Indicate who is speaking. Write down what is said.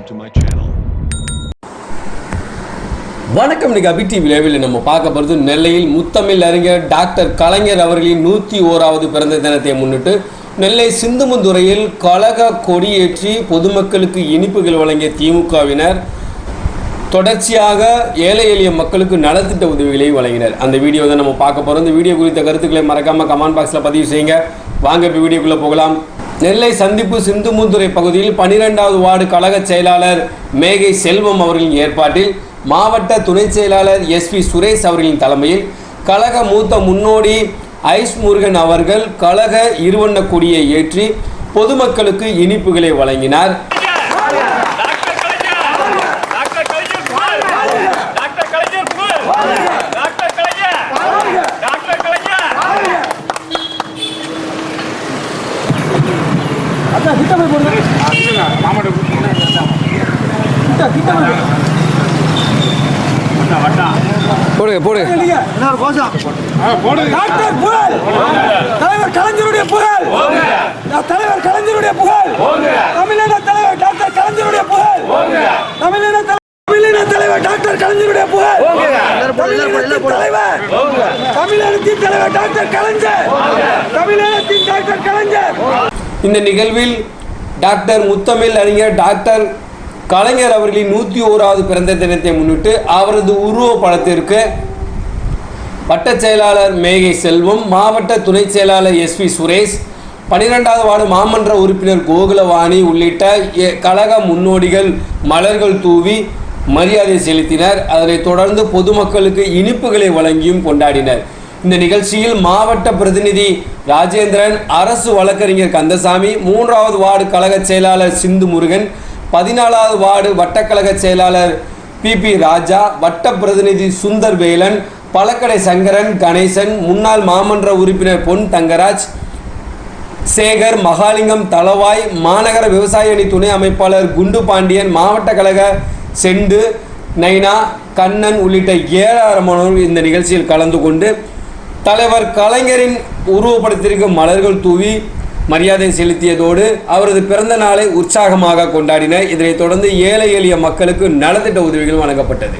Speaker 1: subscribe to my channel. வணக்கம் நீங்கள் அபி TV லேவில் நம்ம பார்க்க போகிறது நெல்லையில் முத்தமிழ் அறிஞர் டாக்டர் கலைஞர் அவர்களின் நூற்றி ஓராவது பிறந்த தினத்தை முன்னிட்டு நெல்லை சிந்துமந்துறையில் கழக கொடியேற்றி பொதுமக்களுக்கு இனிப்புகள் வழங்கிய திமுகவினர் தொடர்ச்சியாக ஏழை எளிய மக்களுக்கு நலத்திட்ட உதவிகளை வழங்கினர். அந்த வீடியோ தான் நம்ம பார்க்க போகிறோம் இந்த வீடியோ குறித்த கருத்துக்களை மறக்காமல் கமெண்ட் பாக்ஸில் பதிவு செய்யுங்க. வாங்க இப்போ வீடியோக்குள்ளே போகலாம். நெல்லை சந்திப்பு சிந்துமுந்துறை பகுதியில் பனிரெண்டாவது வார்டு கழக செயலாளர் மேகை செல்வம் அவர்களின் ஏற்பாட்டில் மாவட்ட துணை செயலாளர் எஸ் பி சுரேஷ் அவர்களின் தலைமையில் கழக மூத்த முன்னோடி ஐஸ் முருகன் அவர்கள் கழக இருவண்ண கொடியை ஏற்றி பொதுமக்களுக்கு இனிப்புகளை வழங்கினார்
Speaker 2: டாக்டர் கலைஞர் டாக்டர் கலைஞர் புகழ் டாக்டர் கலைஞர் புகழ் டாக்டர் கலைஞர் டாக்டர் கலைஞர்
Speaker 1: போடுங்க போடுங்க.
Speaker 3: டாக்டர் புகழ்! தலைவர் கலைஞருடைய புகழ்! தலைவர் கலைஞருடைய புகழ்! தமிழின தலைவர் டாக்டர் கலைஞருடைய புகழ்! தமிழின தமிழின தலைவர் டாக்டர் கலைஞருடைய புகழ்! தலைவர்! தமிழினத்தின் தலைவர் டாக்டர் கலைஞர்! தமிழினத்தின் டாக்டர் கலைஞர்!
Speaker 1: இந்த நிகழ்வில் டாக்டர் முத்தமிழ் அறிஞர் டாக்டர் கலைஞர் அவர்களின் நூற்றி ஓராவது பிறந்த தினத்தை முன்னிட்டு அவரது உருவப்படத்திற்கு வட்ட வட்டச் செயலாளர் மேகை செல்வம் மாவட்ட துணை செயலாளர் எஸ் வி சுரேஷ் பனிரெண்டாவது வார்டு மாமன்ற உறுப்பினர் கோகுலவாணி உள்ளிட்ட எ- கழக முன்னோடிகள் மலர்கள் தூவி மரியாதை செலுத்தினர். அதனைத் தொடர்ந்து பொதுமக்களுக்கு இனிப்புகளை வழங்கியும் கொண்டாடினர். இந்த நிகழ்ச்சியில் மாவட்ட பிரதிநிதி ராஜேந்திரன் அரசு வழக்கறிஞர் கந்தசாமி மூன்றாவது வார்டு கழக செயலாளர் சிந்து முருகன் பதினாலாவது வார்டு வட்டக்கழக செயலாளர் பி பி ராஜா வட்ட பிரதிநிதி சுந்தர் வேலன் பழக்கடை சங்கரன் கணேசன் முன்னாள் மாமன்ற உறுப்பினர் பொன் தங்கராஜ் சேகர் மகாலிங்கம் தளவாய் மாநகர விவசாய அணி துணை அமைப்பாளர் குண்டு பாண்டியன் மாவட்ட கழக செண்டு நைனா கண்ணன் உள்ளிட்ட ஏராளமானோர் இந்த நிகழ்ச்சியில் கலந்து கொண்டு தலைவர் கலைஞரின் உருவப்படத்திற்கு மலர்கள் தூவி மரியாதை செலுத்தியதோடு அவரது பிறந்த நாளை உற்சாகமாக கொண்டாடினர். இதனைத் தொடர்ந்து ஏழை எளிய மக்களுக்கு நலத்திட்ட உதவிகள் வழங்கப்பட்டது.